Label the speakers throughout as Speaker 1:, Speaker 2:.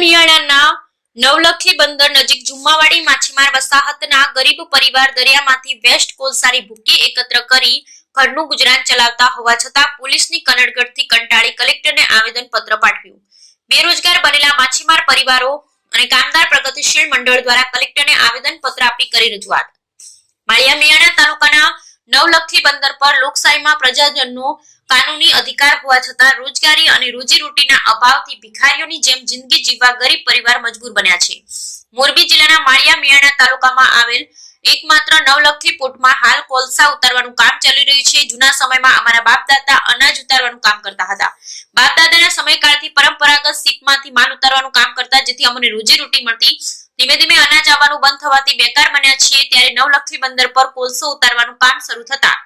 Speaker 1: મિયાણાના નવલખી બંદર નજીક જુમ્માવાડી માછીમાર વસાહતના ગરીબ પરિવાર દરિયામાંથી વેસ્ટ કોલસારી ભૂકી એકત્ર કરી ઘરનું ગુજરાન ચલાવતા હોવા છતાં પોલીસની કનડગઢથી કંટાળી કલેક્ટરને આવેદન પત્ર પાઠવ્યું. બેરોજગાર બનેલા માછીમાર પરિવારો અને કામદાર પ્રગતિશીલ મંડળ દ્વારા કલેક્ટરને આવેદન પત્ર આપી કરી રજૂઆત. માળિયા મિયાણા તાલુકાના નવલખી બંદર પર લોકશાહીમાં પ્રજાજનનો કાનૂની અધિકાર હોવા છતાં રોજગારી અને રોજીરોટીના અભાવથી ભિખારીઓની જેમ જિંદગી જીવવા ગરીબ પરિવાર મજબૂર બન્યા છે. મોરબી જિલ્લાના માળિયા મિયાણા તાલુકામાં આવેલ એકમાત્ર નવલખી પોર્ટમાં હાલ કોલસા ઉતારવાનું કામ ચાલી રહ્યું છે. જૂના સમયમાં અમારા બાપ દાદા અનાજ ઉતારવાનું કામ કરતા હતા. બાપ દાદાના સમયકાળથી પરંપરાગત સીપમાંથી માલ ઉતારવાનું કામ કરતા, જેથી અમને રોજીરોટી મળતી ધીમે ધીમે અનાજ આવવાનું બંધ થવાથી બેકાર બન્યા છીએ ત્યારે નવલખી બંદર પર કોલસો ઉતારવાનું કામ શરૂ થતા.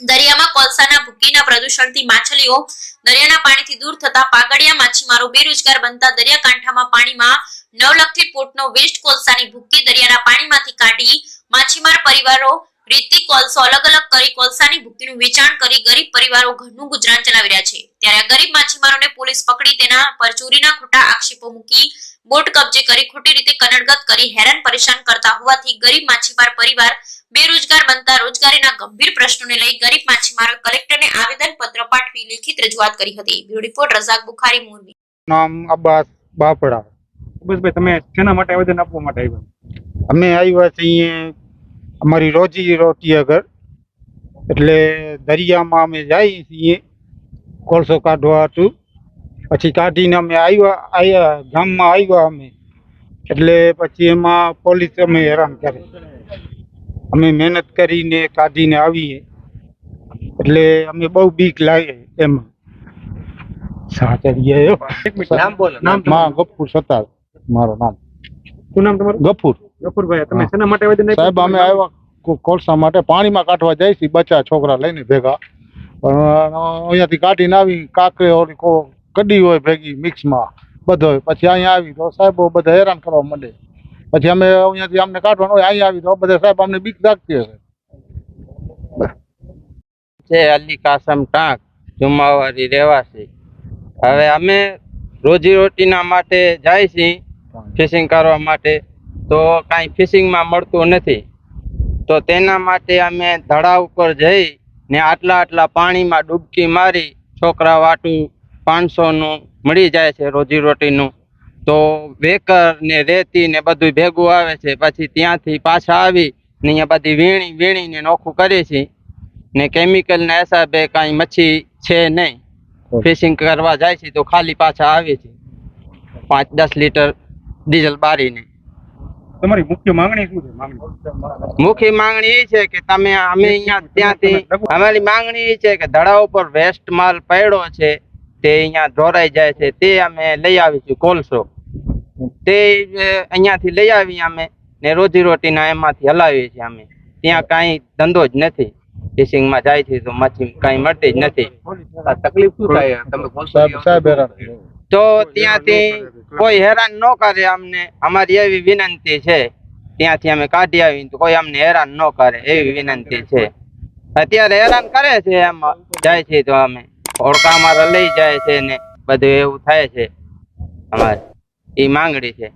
Speaker 1: દરિયામાં કોલસાના ભૂકીના પ્રદૂષણથી માછલીઓ દરિયાના પાણીથી દૂર થતા પાગડિયા માછીમારો બેરોજગાર બનતા દરિયાકાંઠામાં પાણીમાં નવલખી પોર્ટનો વેસ્ટ કોલસાની ભૂકી દરિયાના પાણીમાંથી કાઢી માછીમાર પરિવારો રીતિ કોલસો અલગ અલગ કરી કોલસાની ભૂકીનું વેચાણ કરી ગરીબ પરિવારો ઘરનું ગુજરાન ચલાવી રહ્યા છે. ત્યારે ગરીબ માછીમારોને પોલીસ પકડી તેના પર ચોરીના ખોટા આક્ષેપો મૂકી બોટ કબજે કરી ખોટી રીતે કનડગત કરી હેરાન પરેશાન કરતા હોવાથી ગરીબ માછીમાર પરિવાર બેરોજગાર બનતા રોજગારીના ગંભીર પ્રશ્નોને લઈ ગરીબ માછીમારો કલેક્ટરને આવેદન પત્ર પાઠવી લેખિત રજૂઆત કરી હતી. Bureau report Razak Bukhari Morbi.
Speaker 2: નામ અબ્બાસ બાપડા.
Speaker 3: બસ ભાઈ તમે કેના માટે આવેદન આપવા માટે આવ્યા?
Speaker 2: અમે આવ્યા છીએ અમારી રોજી રોટી આગળ એટલે દરિયામાં અમે જઈએ છીએ. કોલસો કાઢવા હતું. પછી કાઢીને અમે આવ્યા આવ્યા ગામમાં આવ્યા અમે. એટલે પછી એમાં પોલીસ અમે હેરાન કરે. અમે મહેનત કરીને કાઢીને આવીએ. એટલે અમે બહુ બીક લાગે એમાં. સાચરીએ
Speaker 3: એક મિનિટ નામ બોલો
Speaker 2: નામમાં ગફુર સતાર મારું નામ.
Speaker 3: શું નામ તમારું?
Speaker 2: ગફુર.
Speaker 3: ગફુરભાઈ તમે શેના માટે
Speaker 2: સાહેબ અમે આવ્યા કોલસા માટે પાણીમાં કાઢવા જાય છે બચ્ચા છોકરા લઈને ભેગા. પણ અહીંયાથી કાઢીને આવી, કાંકરે ઓલી કો કડી હોય ભેગી મિક્સમાં, બધો પછી અહીંયા આવી તો સાહેબો બધા હેરાન કરવા માંડે. પછી અમે અહીંયાથી અમને કાઢવાનું હોય, અહીંયા આવી તો બધા સાહેબ અમને બીક લાગતી હશે.
Speaker 4: છે અલી કાસમ ટાંક જુમાવારી રહેવાસી. હવે અમે રોજીરોટીના માટે જાય છીએ, ફિશિંગ કરવા માટે. તો કાંઈ ફિશિંગમાં મળતું નથી. તો તેના માટે અમે ધડા ઉપર જઈ ને આટલા આટલા પાણીમાં ડૂબકી મારી છોકરા વાટું પાંચસોનું મળી જાય છે રોજીરોટીનું તો વેકર ને રેતી ને બધું ભેગું આવે છે. પછી ત્યાંથી પાછા આવી ને અહીંયા બધી વીણી વીણીને નોખું કરીએ છીએ. ને કેમિકલના હિસાબે કાંઈ મચ્છી છે નહીં. ફિશિંગ કરવા જાય છે તો ખાલી પાછા આવે છે પાંચ દસ લીટર ડીઝલ બારીને.
Speaker 3: તમારી મુખ્ય માંગણી શું છે? માંગણી.
Speaker 4: મુખ્ય માંગણી એ છે કે તમે અમે અહીંયા ત્યાંથી અમારી માંગણી એ છે કે ધડા ઉપર વેસ્ટ માલ પડ્યો છે તે અહીંયા ઢોરાઈ જાય છે તે અમે લઈ આવીશું કોલસો. તે અહીંયાથી લઈ આવી અમે ને રોજીરોટીના એમાંથી હલાવીએ છીએ અમે. ત્યાં કાંઈ ધંધો જ નથી. ફિશિંગમાં જાય છે તો મચ્છી કાંઈ મળતી જ નથી.
Speaker 3: તકલીફ શું થાય? તમે
Speaker 4: તો ત્યાંથી કોઈ હેરાન ન કરે અમને. અમારી એવી વિનંતી છે. ત્યાંથી અમે કાઢી આવીને તો કોઈ અમને હેરાન ન કરે એવી વિનંતી છે. અત્યારે હેરાન કરે છે એમ. જાય છે તો અમે. ઓળખા અમારા લઈ જાય છે ને બધું એવું થાય છે અમારે. એ માંગણી છે.